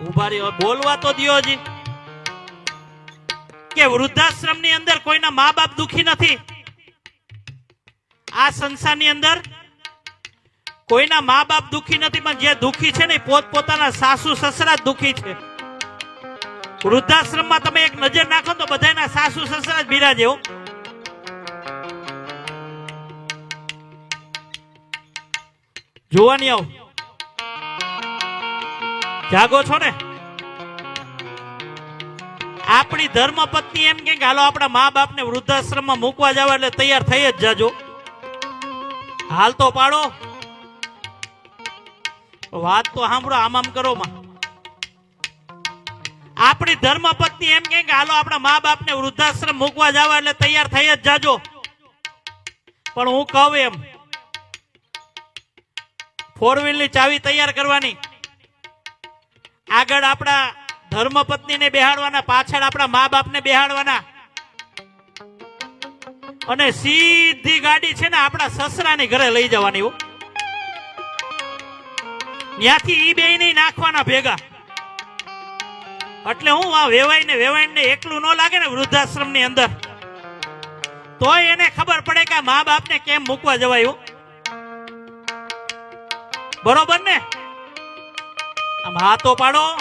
ઊભા રહ્યો. બોલવા તો દ્યો કે વૃદ્ધાશ્રમની અંદર કોઈના મા બાપ દુખી નથી? આ સંસારની અંદર કોઈના મા બાપ દુખી નથી, પણ જે દુખી છે ને પોત પોતાના સાસુ, સસરા દુખી છે. વૃદ્ધાશ્રમમાં તમે એક નજર નાખો તો બધાના સાસુ, સસરા જ બિરાજે હો. જોવાની આવ. જાગો છો ને? આપણી ધર્મ પત્ની એમ કે હાલો આપણા મા બાપને વૃદ્ધાશ્રમમાં મૂકવા જવા એટલે તૈયાર થઈ જ જાજો. હાલ તો પાડો. વાત તો સાંભળો, આમ આમ કરો આપણી ધર્મ પત્ની એમ કે હાલો આપણા મા બાપને વૃદ્ધાશ્રમ મૂકવા જવા એટલે તૈયાર થઈ જ જાજો. પણ હું કહું એમ ફોર વ્હીલની ચાવી તૈયાર કરવાની. આગળ આપણા ધર્મપત્નીને બેહાડવાના, પાછળ આપણા મા બાપને બેહાડવાના. અને સીધી ગાડી છે ને આપણા સસરાની ઘરે લઈ જવાની ત્યાંથી ઈ બે નહીં નાખવાના ભેગા. એટલે હું આ વેવાઈ ને વેવાઈ ને એકલું ન લાગે ને વૃદ્ધાશ્રમની અંદર. તોય એને ખબર પડે કે મા બાપને કેમ મૂકવા જવાયું બરોબર ને? આમ હાથો પાડો.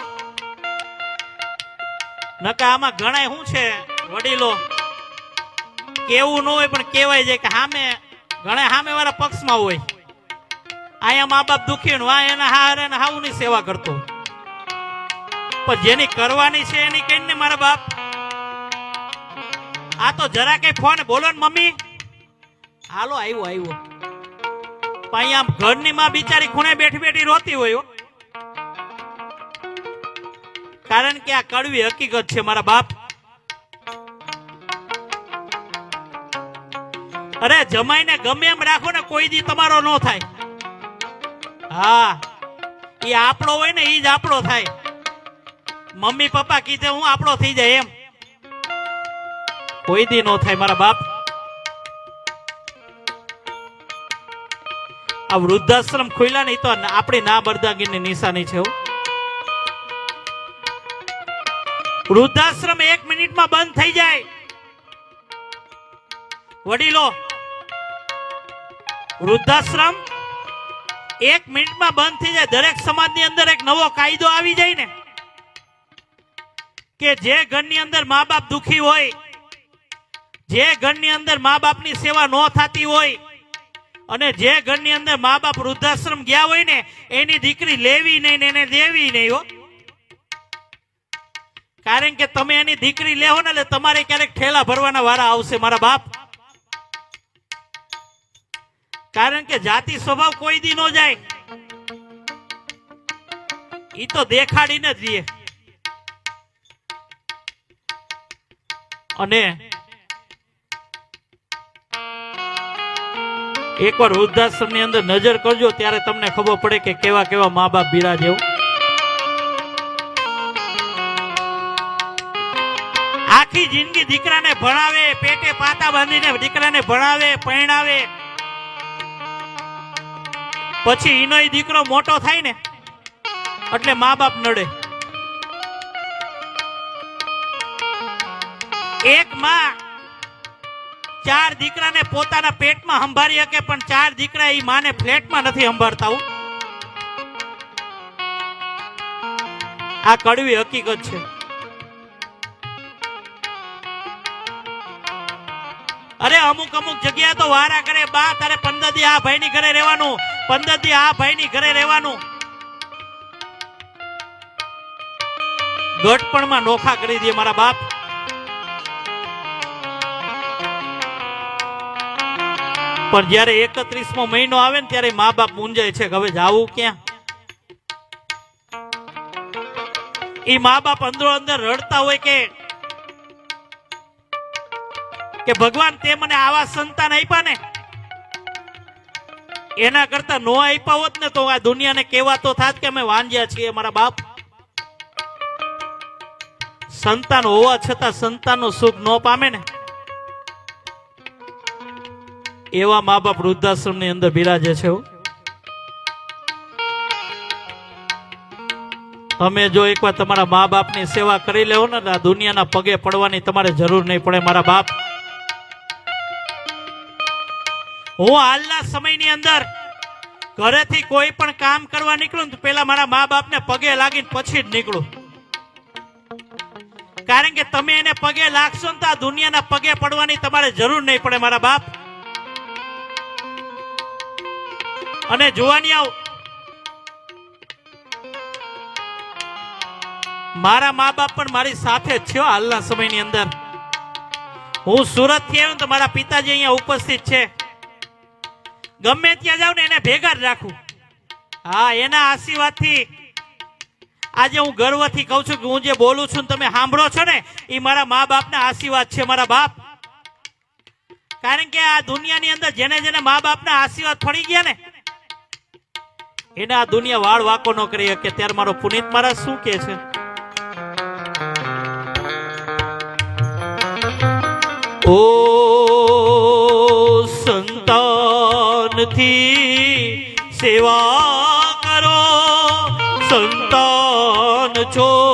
નકા આમાં ગણાય શું છે, વડીલો? કેવું ન હોય પણ કેવાય છે કે સામે ઘણા સામે વાળા પક્ષમાં હોય. અહીંયા મા બાપ દુખી આ એના હારે ને હાઉની સેવા કરતો. પણ જેની કરવાની છે એની કઈ ને મારા બાપ? આ તો જરા કઈ ફોન બોલો ને મમ્મી. હાલો, આવ્યો આવ્યો. પણ આમ ઘરની માં બિચારી ખૂણે બેઠી બેઠી રોતી હોય કારણ કે આ કડવી હકીકત છે, મારા બાપ. અરે, જમાઈને ગમે એમ રાખો ને, કોઈ દી તમારો ન થાય. હા એ આપણો હોય ને એ જ આપણો થાય. મમ્મી પપ્પા કીધે, હું આપણો થઈ જાય એમ. કોઈ દી ન થાય, મારા બાપ. આ વૃદ્ધાશ્રમ ખુલ્યા નહીં તો આપણી ના બરદાગીની નિશાની છે, હો. વૃદ્ધાશ્રમ એક મિનિટમાં બંધ થઈ જાય. વડીલો, વૃદ્ધાશ્રમ એક મિનિટમાં બંધ થઈ જાય. દરેક સમાજની અંદર એક નવો કાયદો આવી જાય ને, કે જે ઘરની અંદર મા બાપ દુખી હોય, જે ઘરની અંદર મા બાપની સેવા ન થતી હોય, અને જે ઘરની અંદર મા બાપ વૃદ્ધાશ્રમ ગયા હોય ને, એની દીકરી લેવી નહીં ને એને દેવી નહીં, હો. કારણ કે તમે એની દીકરી લેવો ને એટલે તમારે ક્યારેક ઠેલા ભરવાના વારા આવશે, મારા બાપ. કારણ કે જાતિ સ્વભાવ કોઈ દી નો જાય. ઈ તો દેખાડીને જ દે અને એકવાર વૃદ્ધાશ્રમની અંદર નજર કરજો, ત્યારે તમને ખબર પડે કે કેવા કેવા મા બાપ બિરાજ એવું આખી જિંદગી દીકરાને ભણાવે, પેટે પાતા બાંધીને દીકરાને ભણાવે, પરણાવે. પછી એનો દીકરો મોટો થાય ને, એટલે મા બાપ નડે. એક માં ચાર દીકરાને પોતાના પેટમાં સંભાળી શકે, પણ ચાર દીકરા એ માને ફ્લેટમાં નથી સંભાળતા આ કડવી હકીકત છે. અરે, અમુક અમુક જગ્યાએ તો વારા કરે, બા તારે પંદર દી આ ભાઈ ઘરે રહેવાનું, પંદર દી આ ભાઈ ઘરે રહેવાનું. ગટપણમાં નોખા કરી દે મારા બાપ. પણ જ્યારે એકત્રીસમો મહિનો આવે ને ત્યારે મા બાપ મૂંઝાય છે હવે જાવું ક્યાં? એ મા બાપ અંદરો અંદર રડતા હોય કે કે ભગવાન, તે મને આવા સંતાન આપ્યા ને? એના કરતા નો આપ્યા હોત ને તો આ દુનિયાને કેવા તો થાત કે અમે વાંજ્યા છીએ, મારા બાપ. સંતાન હોવા છતાં સંતાનનું સુખ ન પામે ને. એવા મા બાપ વૃદ્ધાશ્રમની અંદર બિરાજે છે. તમે જો એકવાર તમારા મા બાપની સેવા કરી લેવો ને દુનિયાના પગે પડવાની તમારે જરૂર નહીં પડે, મારા બાપ. હું હાલના સમયની અંદર ઘરેથી કોઈ પણ કામ કરવા નીકળું તો પેલા મારા મા બાપને પગે લાગીને પછી જ નીકળું. કારણ કે તમે એને પગે લાગશો ને તો આ દુનિયાના પગે પડવાની તમારે જરૂર નહીં પડે મારા બાપ. અને જોવાની આવ મારા મા બાપ પણ મારી સાથે છે હાલના સમયની અંદર. હું સુરતથી આવ્યો તો મારા પિતાજી અહીંયા ઉપસ્થિત છે. ગમે ત્યાં જાઉં ને એને ભેગા જ રાખું. હા, એના આશીર્વાદથી આજે હું ગર્વથી કહું છું કે હું જે બોલું છું તમે સાંભળો છો ને એ મારા મા બાપના આશીર્વાદ છે મારા બાપ. કારણ કે આ દુનિયાની અંદર જેને જેને મા બાપના આશીર્વાદ ફળી ગયા ને, એને આ દુનિયા વાળ વાકો ન કરી શકે. ત્યારે મારો પુનિત મહારાજ શું કે છે? ઓ સંતાનથી સેવા કરો સંતાન છો.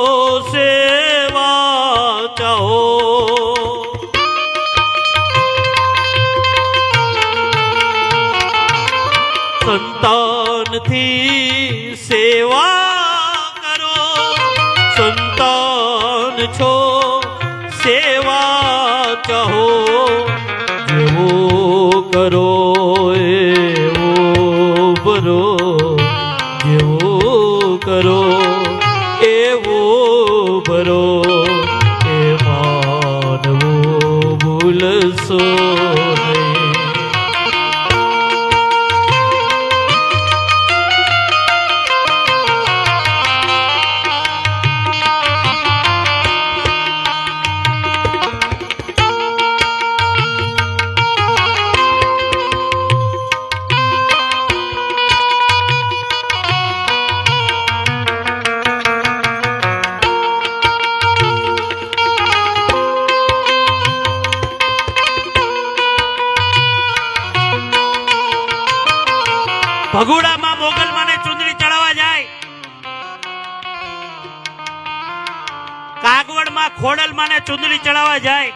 ભગુડામાં મોગલ માને ચુંદડી ચડાવવા જાય. કાગવડમાં ખોડલ માને ચુંદડી ચડાવવા જાય.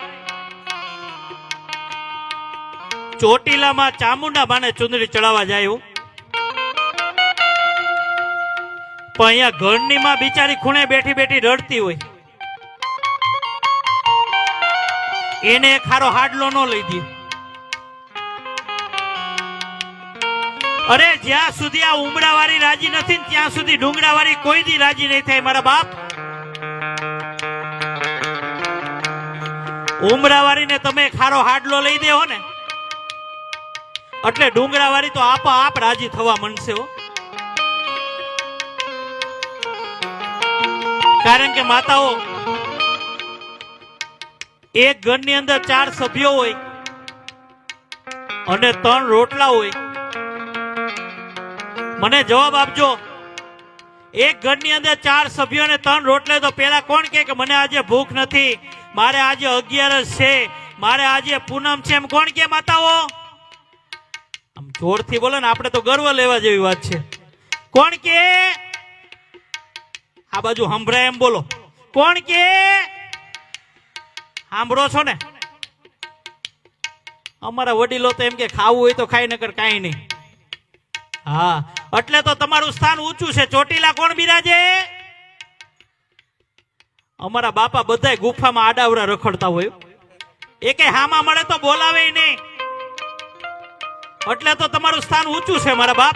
ચોટીલામાં ચામુંડા માને ચુંદડી ચડાવવા જાય એવું પણ અહીંયા ઘરની માં બિચારી ખૂણે બેઠી બેઠી રડતી હોય. એને ખારો હાડલો ન લઈ દે. અરે, જ્યાં સુધી આ ઉમરાવાળી રાજી નથી, ત્યાં સુધી ડુંગરાવાળી કોઈ દી રાજી નહીં થાય, મારા બાપ. ઉમરાવાળીને તમે ખારો હાડલો લઈ દેહો ને. એટલે ડુંગરાવાળી તો આપો આપ રાજી થવા માંડશે, હો. કારણ કે માતાઓ, એક ઘરની અંદર ચાર સભ્યો હોય અને ત્રણ રોટલા હોય મને જવાબ આપજો. એક ઘરની અંદર ચાર સભ્યો ને ત્રણ રોટલે, તો પેલા કોણ કે મને આજે ભૂખ નથી? મારે આજે અગિયારસ છે. મારે આજે પૂનમ છે. એમ કોણ કે માતાઓ? આમ જોરથી બોલો ને, આપણે તો ગર્વ લેવા જેવી વાત છે. કોણ કે આ બાજુ સંભળાય એમ બોલો. કોણ કે સાંભળો છો ને? અમારા વડીલો તો એમ કે ખાવું હોય તો ખાઈ નકર કાંઈ નહીં. હા, એટલે તો તમારું સ્થાન ઊંચું છે. ચોટીલા કોણ બિરાજે? અમારા બાપા બધા ગુફામાં આડાવડા રખડતા હોય. એકે હામાં મળે તો બોલાવે નહીં. એટલે તો તમારું સ્થાન ઊંચું છે, મારા બાપ.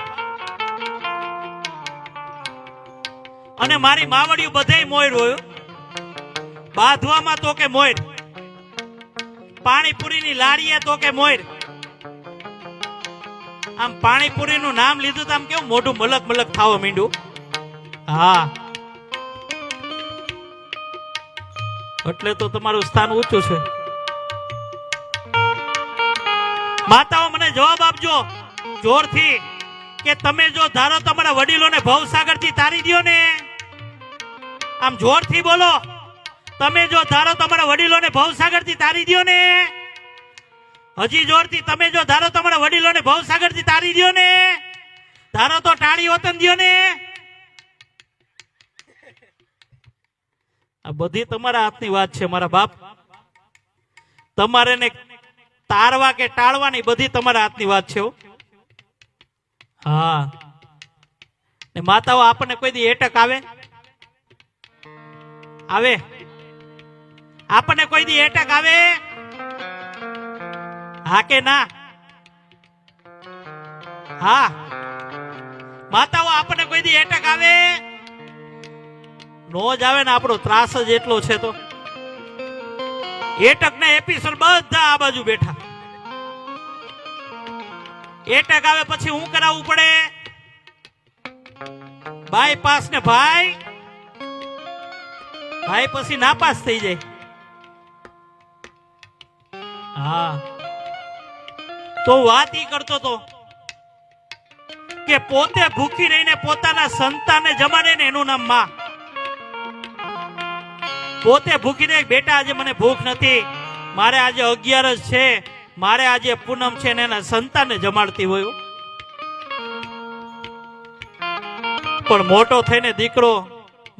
અને મારી માવડિયું બધાય મોર હોય. બાંધવામાં તો કે મોર પાણીપુરીની લારીએ તો કે મોર આમ પાણીપુરી નું નામ લીધું તો આમ કેવું મોઢું મલક મલક થવા માંડ્યું હા. એટલે તો તમારું સ્થાન ઊંચું છે. માતાઓ, મને જવાબ આપજો જોરથી કે તમે જો ધારો તમારા વડીલોને ભવસાગરથી તારી દ્યો ને. આમ જોરથી બોલો. તમે જો ધારો તમારા વડીલોને ભવસાગરથી તારી દ્યો ને. હજી જોરથી તમે જો ધારો તમારા વડીલોને ભવસાગરથી તારી દો ને. ધારો તો ટાળી વતન દો ને. આ બધી તમારા હાથની વાત છે મારા બાપ. તમારે ને તારવા કે ટાળવાની બધી તમારા હાથની વાત છે હા. ને માતાઓ, આપણને કોઈ દી એટક આવે? આવે? આપણને કોઈ દી એટક આવે? હા કે ના? હા. માતાઓ, આપણને કોઈ દી એટક આવે? નો જ આવે ને આપણો ત્રાસ જ એટલો છે તો. એટક ના એપિસોડ બધા આ બાજુ બેઠા. એટક આવે પછી હું કરાવવું પડે? બાયપાસ ને ભાઈ. ભાઈ પછી નાપાસ થઈ જાય. હા. તો વાત ઈ કરતો તો કે પોતે ભૂખી રહીને પોતાના સંતાનને જમાડે ને એનું નામમાં. પોતે ભૂખી રહી બેટા આજે મને ભૂખ નથી, મારે આજે અગિયારસ છે, મારે આજે પૂનમ છે ને એના સંતાનને જમાડતી હોય પણ મોટો થઈને દીકરો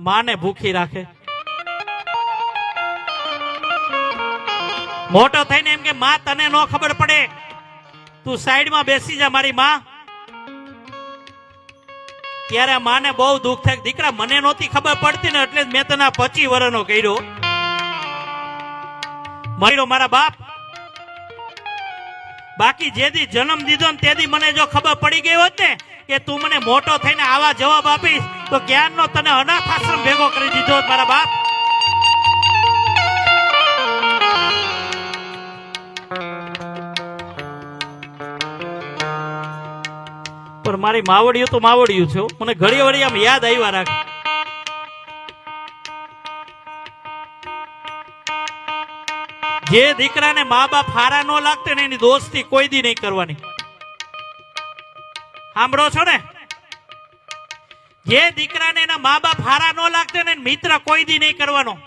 માને ભૂખી રાખે. મોટો થઈને એમ કે, માં, તને ન ખબર પડે તું સાઈડમાં બેસી જા મારી માં. ત્યારે માને બહુ દુઃખ થાય દીકરા, મને નહોતી ખબર પડતી ને એટલે મેં તને પચી વર્ષનો કર્યો. મળ્યો મારા બાપ. બાકી જે દી જન્મ દીધો ને તે દી મને જો ખબર પડી ગઈ હોત ને કે તું મને મોટો થઈને આવા જવાબ આપીશ, તો ક્યારનો તને અનાથ આશ્રમ ભેગો કરી દીધો મારા બાપ? પણ મારી માવડિયું તો માવડિયું છે મને ઘડી વળી આમ યાદ આવ્યા રાખ. જે દીકરાને મા બાપ હારા ન લાગતે ને એની દોસ્તી કોઈ દી નહીં કરવાની. સાંભળો છો ને? જે દીકરાને એના મા બાપ હારા ન લાગતે ને મિત્ર કોઈ દી નહીં કરવાનો.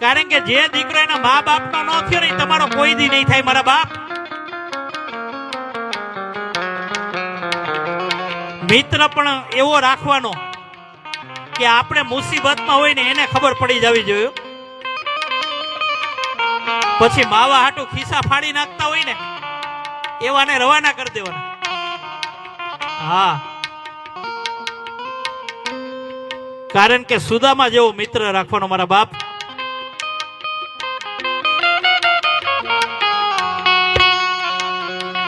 કારણ કે જે દીકરો એના મા બાપનો ન થયો ને તમારો કોઈ દી નહીં થાય મારા બાપ. મિત્ર પણ એવો રાખવાનો કે આપણે મુસીબતમાં હોય ને એને ખબર પડી જવી જોઈએ. પછી માવા હાટુ ખિસ્સા ફાડી નાખતા હોય ને, એવાને રવાના કરી દેવાના. હા. કારણ કે સુદામા જેવો મિત્ર રાખવાનો મારા બાપ.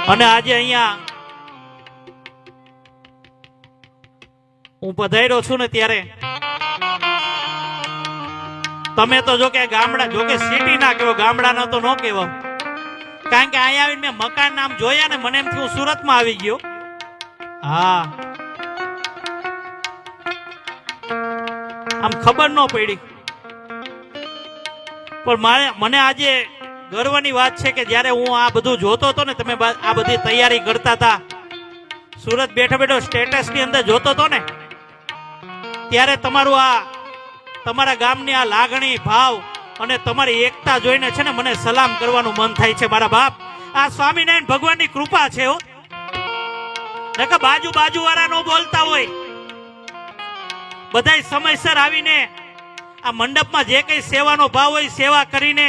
અને આજે અહીંયા હું પધાર્યો છું ને ત્યારે તમે તો જો કે ગામડા, જો કે સિટી ના કહેવો, ગામડાના તો ન કહેવો. કારણ કે અહીંયા આવીને મેં મકાન નામ જોયા ને મને એમ થયું સુરતમાં આવી ગયો. હા. આમ ખબર ન પડી. પણ મારે, મને આજે ગર્વની વાત છે કે જ્યારે હું આ બધું જોતો હતો ને, તમે આ બધી તૈયારી કરતા હતા, સુરત બેઠો બેઠો સ્ટેટસની અંદર જોતો હતો ને ત્યારે તમારું આ તમારા ગામની આ લાગણી, ભાવ અને તમારી એકતા જોઈને છે ને મને સલામ કરવાનું મન થાય છે મારા બાપ. આ સ્વામિનારાયણ ભગવાનની કૃપા છે હો. બાજુ બાજુ વાળા નો બોલતા હોય. બધાય સમયસર આવીને આ મંડપમાં જે કઈ સેવાનો ભાવ હોય સેવા કરીને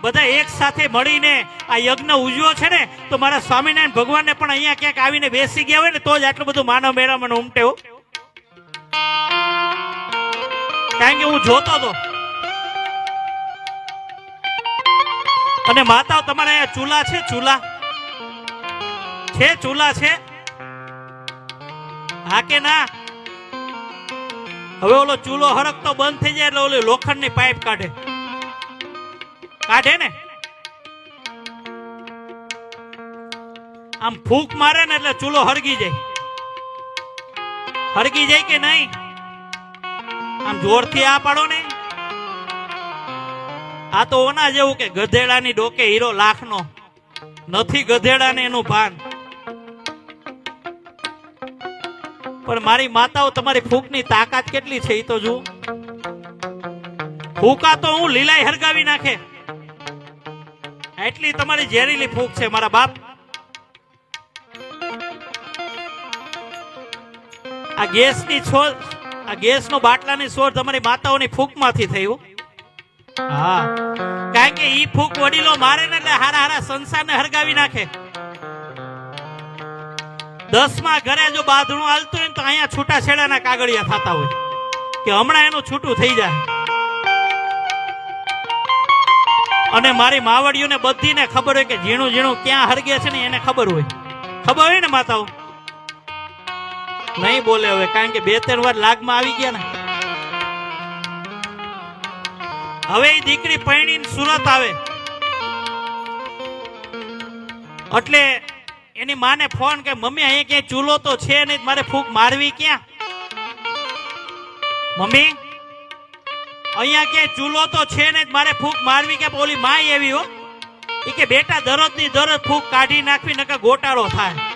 બધા એક સાથે મળીને આ યજ્ઞ ઉજવ્યો છે ને, તો મારા સ્વામિનારાયણ ભગવાનને પણ અહીંયા ક્યાંક આવીને બેસી ગયા હોય ને, તો જ આટલું બધું માનવ મેળામાં ઉમટે હો. કારણ કે હું જોતો હતો અને માતા તમારે અહીંયા ચૂલા છે? ચૂલા. છે ચૂલા છે? હા કે ના? હવે ઓલો ચૂલો હરકતો બંધ થઈ જાય એટલે ઓલી લોખંડની પાઇપ કાઢે. કાઢે ને? આમ ફૂંક મારે ને એટલે ચૂલો હરગી જાય. હળગી જાય કે નહીં? આમ આ પાડો ને. આ તો ઓના જેવું કે ગધેડાની ડોકે હીરો લાખનો. નથી ગધેડાને એનું ભાન. પણ મારી માતાઓ તમારી ફૂંકની તાકાત કેટલી છે એ તો જુઓ. ફૂકા તો હું લીલાઈ હરગાવી નાખે. એટલી તમારી ઝેરીલી ફૂક છે મારા બાપ. આ ગેસની છો આ ગેસનો બાટલાની સોર તમારી માતાઓની ફૂંકમાંથી થયું હા. કારણ કે ઈ ફૂંક વડીલો મારે ને એટલે હારા હારા સંસારને હરગાવી નાખે. દસમાં ઘરે જો બાંધણું હાલતું હોય તો અહીંયા છૂટા છેડાના કાગળિયા થતા હોય. કે હમણાં એનું છૂટું થઈ જાય. અને મારી માવડીઓને બધીને ખબર હોય કે ઝીણું ઝીણું ક્યાં હરગે છે ને એને ખબર હોય. ખબર હોય ને માતાઓ? નહીં બોલે હવે, કારણ કે બે ત્રણ વાર લાગમાં આવી ગયા ને. હવે એ દીકરી પૈણી સુરત આવે. એટલે એની માને ફોન કે મમ્મી, અહીંયા ક્યાંય ચૂલો તો છે નહીં, મારે ફૂક મારવી ક્યાં? મમ્મી, અહીંયા ક્યાંય ચૂલો તો છે નહીં, મારે ફૂક મારવી કે ઓલી માય એવી હો એ કે બેટા દરરોજની દરરોજ ફૂક કાઢી નાખવી, નકર ગોટાળો થાય.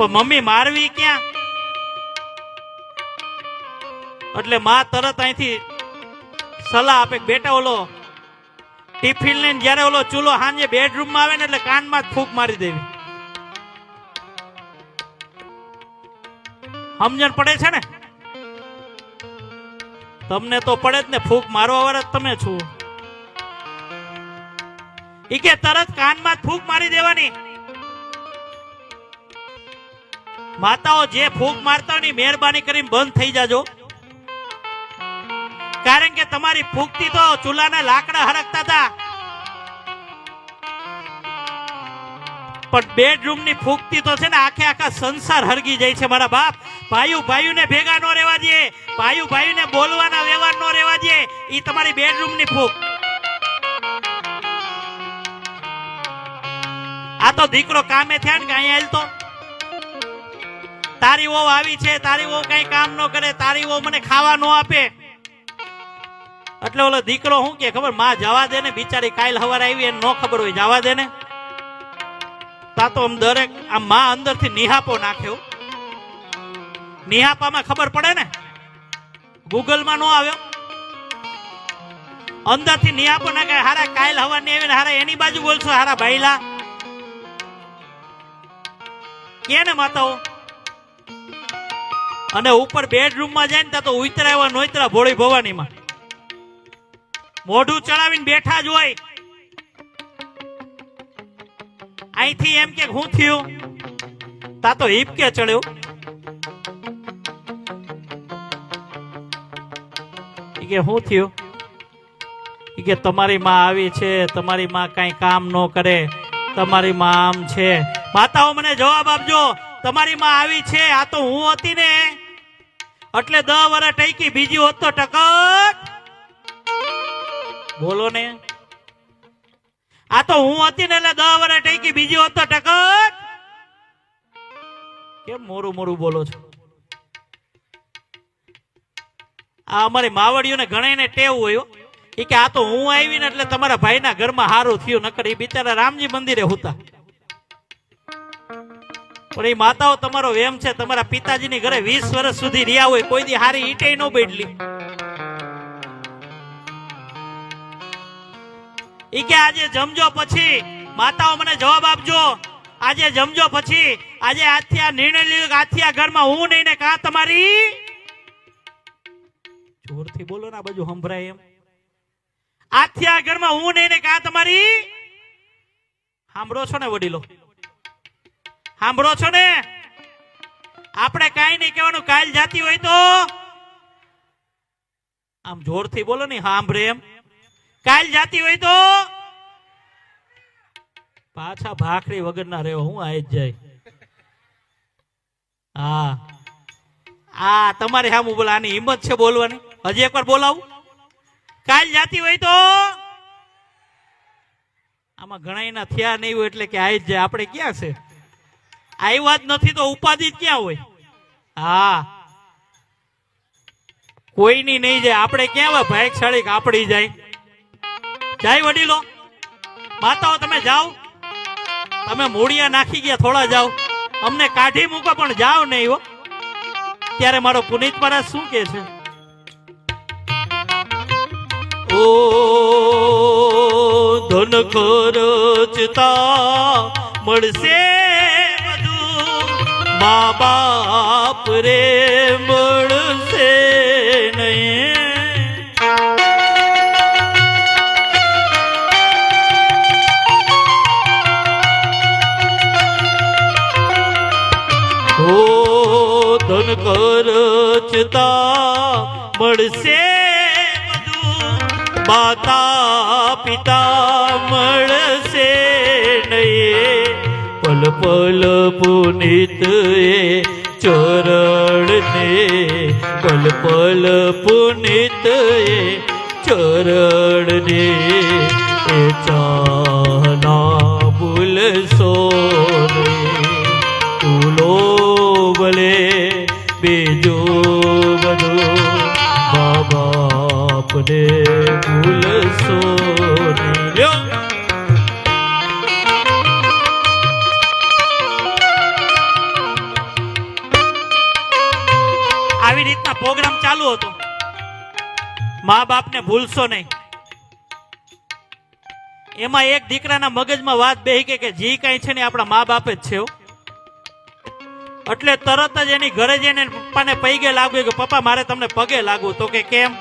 પણ મમ્મી મારવી ક્યાં? એટલે માં તરત અહીંથી સલાહ આપે બેટા ઓલો ટિફિન લઈને જયારે ઓલો ચૂલો સાંજે બેડરૂમમાં આવે ને એટલે કાનમાં જ મારી દેવી. સમજણ પડે છે ને? તમને તો પડે જ ને, ફૂંક મારવા વાળા તમે છો. ઈ કે તરત કાનમાં ફૂંક મારી દેવાની. માતાઓ જે ફૂંક મારતા હોય મહેરબાની કરીને બંધ થઈ જાજો. કારણ કે તમારી ફૂંકતી તો ચૂલાના લાકડા હરકતા હતા. પણ બેડરૂમની ફૂંકતી તો છે ને આખે આખા સંસાર હરગી જાય છે મારા બાપ. ભાઈઓ, ભાઈઓને ભેગા નો રહેવા દે. ભાઈઓ, ભાઈઓને બોલવાના વ્યવહાર નો રહેવા દે. એ તમારી બેડરૂમની ફૂંક. આ તો દીકરો કામે થયા ને કે હાલ તો તારી વહુ આવી છે, તારી વહુ કઈ કામ ન કરે, તારી વહુ મને ખાવા ન આપે. એટલે ઓલો દીકરો શું કે, ખબર, માં જવા દે ને, બિચારી કાલ હવાર આવી એને ન ખબર હોય, જવા દે ને. તા તો આમ દરેક, આમ માં અંદરથી નિહાપો નાખ્યો નિહાપામાં ખબર પડે ને? ગૂગલમાં નો આવ્યો અંદરથી નિહાપો નાખે, હારા કાલ હવાર ને આવીને હારા એની બાજુ બોલશો, હારા ભાઈલા. કે ને માતાઓ? અને ઉપર બેડરૂમમાં જાય ને ત્યાં તો ઉતરા એવા નોતરા ભોળી ભવાનીમાં. મોઢું ચડાવીને બેઠા જ હોય. અહીંથી એમ કે, હું થયું? તા તો હિપકે ચડ્યો. કે, હું થયું? કે, તમારી માં આવી છે, તમારી માં કઈ કામ ન કરે, તમારી માં આમ છે. માતાઓ મને જવાબ આપજો, તમારી માં આવી છે, આ તો હું હતી ને. એટલે દહ વર્ષ ટકી, બીજી હોત તો ટકટ. બોલો ને. આ તો હું હતી ને એટલે દહ વર્ષ ટકી, બીજી હોત તો ટકટ. કેમ મોરું મોરું બોલો છો? આ અમારી માવડીઓને ઘણાને ટેવ હોય એ કે આ તો હું આવીને એટલે તમારા ભાઈના ઘરમાં હારું થયું, નકર એ બિચારા રામજી મંદિરે હતા. પણ એ માતાઓ તમારો વેમ છે, તમારા પિતાજીની ઘરે વીસ વર્ષ સુધી રહ્યા હોય, કોઈ દી હારી ઈટે ન બેડલી ઈ કે આજે જમજો પછી, માતાઓ મને જવાબ આપજો. આજે જમજો પછી, આજે આજથી આ નિર્ણય લીધો કે આ ઘરમાં હું નહીં ને કા તમારી? જોરથી બોલો ને આ બાજુ સંભળાય એમ. આજથી આ ઘરમાં હું નહીં ને કા તમારી? સાંભળો છો ને વડીલો. સાંભળો છો ને? આપણે કઈ નહીં કહેવાનું કાલ જાતી હોય તો? આમ જોરથી બોલો ને, સાંભળે એમ. કાલ જાતી હોય તો? પાછા ભાખરી વગર ના રહ્યો હું આઈ જ જાય. હા. આ તમારે સામું બોલા, આની હિંમત છે બોલવાની. હજી એકવાર બોલાવું. કાલ જાતી હોય તો? આમાં ઘણા એના થયા નહીં હોય એટલે કે આઈ જ જાય. આપણે ક્યાં છે? આવ્યા જ નથી તો ઉપાધિ ક્યાં હોય? હા. કોઈની નહીં જાય. આપણે ક્યાં હોય? ભાગશાળી કાપડી જાય. જાય વડીલો. માતાઓ, તમે જાઓ. તમે મૂળિયા નાખી ગયા, થોડા જાઓ. અમને કાઢી મૂકો, પણ જાઓ નહીં હો. ત્યારે મારો પુનિત મહારાજ શું કે છે? ઓ ધન ખરચતા મળશે મા બાપ રે મળશે નહીં હો ધન કરચતા મળશે બધું માતા પિતા પલ પુનિત એ ચરણને પલ પલ પુનિત એ ચરણને એ ચાના ભૂલશો તુલો ભલે બીજો બધો બાપને ભૂલશો મા બાપને ભૂલશો નહીં. એમાં એક દીકરાના મગજમાં વાત બેહી કે જી કઈ છે ને આપણા મા બાપ જ છે એટલે તરત જ એની ઘરે જઈને પપ્પાને પૈગે લાગ્યું કે પપ્પા, મારે તમને પગે લાગવું. તો કે કેમ?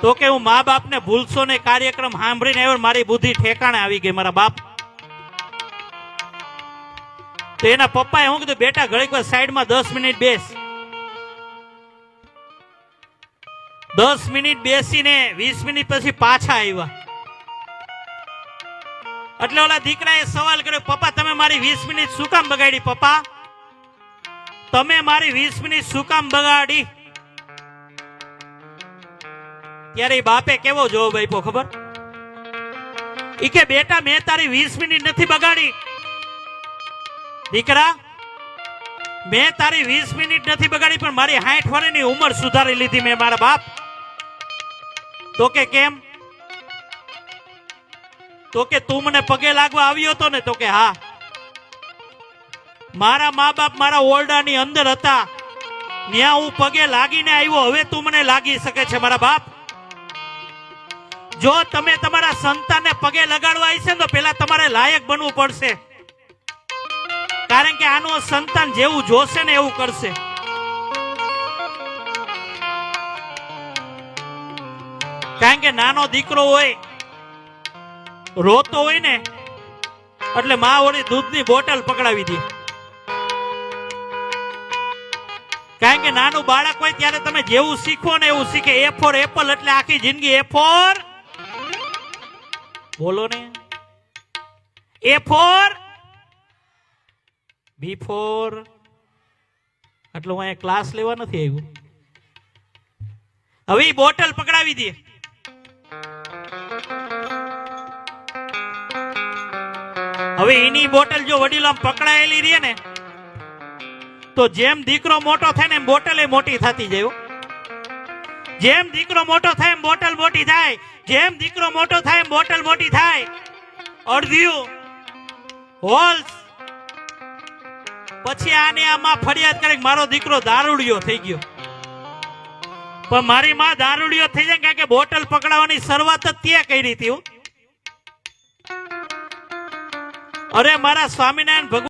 તો કે હું મા બાપને ભૂલશો ને કાર્યક્રમ સાંભળીને આવ્યો મારી બુદ્ધિ ઠેકાણે આવી ગઈ મારા બાપ. તો એના પપ્પાએ હું કીધું, બેટા ઘડીક વાર સાઈડમાં દસ મિનિટ બેસ. દસ મિનિટ બેસીને, વીસ મિનિટ પછી પાછા આવ્યા. એટલે ઓલા દીકરાએ સવાલ કર્યો, પપ્પા, તમે મારી વીસ મિનિટ શું કામ બગાડી, પપ્પા? તમે મારી વીસ મિનિટ શું કામ બગાડી? ત્યારે બાપે કેવો જવાબ આપ્યો, ખબર? ઈ કે, બેટા, મેં તારી વીસ મિનિટ નથી બગાડી. દીકરા મેં તારી વીસ મિનિટ નથી બગાડી, પણ મારી સાઠ વર્ષની ઉંમર સુધારી લીધી મેં મારા બાપ. તો કે કેમ? તો કે તું મને પગે લાગવા આવ્યો હતો ને, તો કે હા. મારા મા બાપ મારા ઓરડાની અંદર હતા. ત્યાં હું પગે લાગીને આવ્યો, હવે તું મને લાગી શકે છે મારા બાપ. જો તમે તમારા સંતાનને પગે લગાડવા આવી છે તો પેલા તમારે લાયક બનવું પડશે. કારણ કે આનો સંતાન જેવું જોશે ને એવું કરશે. કારણ કે નાનો દીકરો હોય, રોતો હોય ને, એટલે મા વળી દૂધની બોટલ પકડાવી દે. કારણ કે નાનું બાળક હોય ત્યારે તમે જેવું શીખો ને એવું શીખે. એ ફોર એપલ એટલે આખી જિંદગી એ ફોર બોલો ને. એ ફોર બી ફોર એટલે હું અહીંયા ક્લાસ લેવા નથી આવ્યું. હવે બોટલ પકડાવી દે. હવે એની બોટલ જો વડીલો પકડાયેલી રહે ને, તો જેમ દીકરો મોટો થાય ને એમ બોટલ એ મોટી થતી જાય જેમ દીકરો મોટો થાય એમ બોટલ મોટી થાય. જેમ દીકરો મોટો થાય એમ બોટલ મોટી થાય. અડધિયું. હોલ્સ પછી આને આમાં ફરિયાદ કરે મારો દીકરો દારૂડિયો થઈ ગયો. પણ મારી માં દારૂડિયો થઈ જાય કારણ કે બોટલ પકડાવવાની શરૂઆત જ તે કરી હતી અરે મારા સ્વામિનારાયણ ભગવાન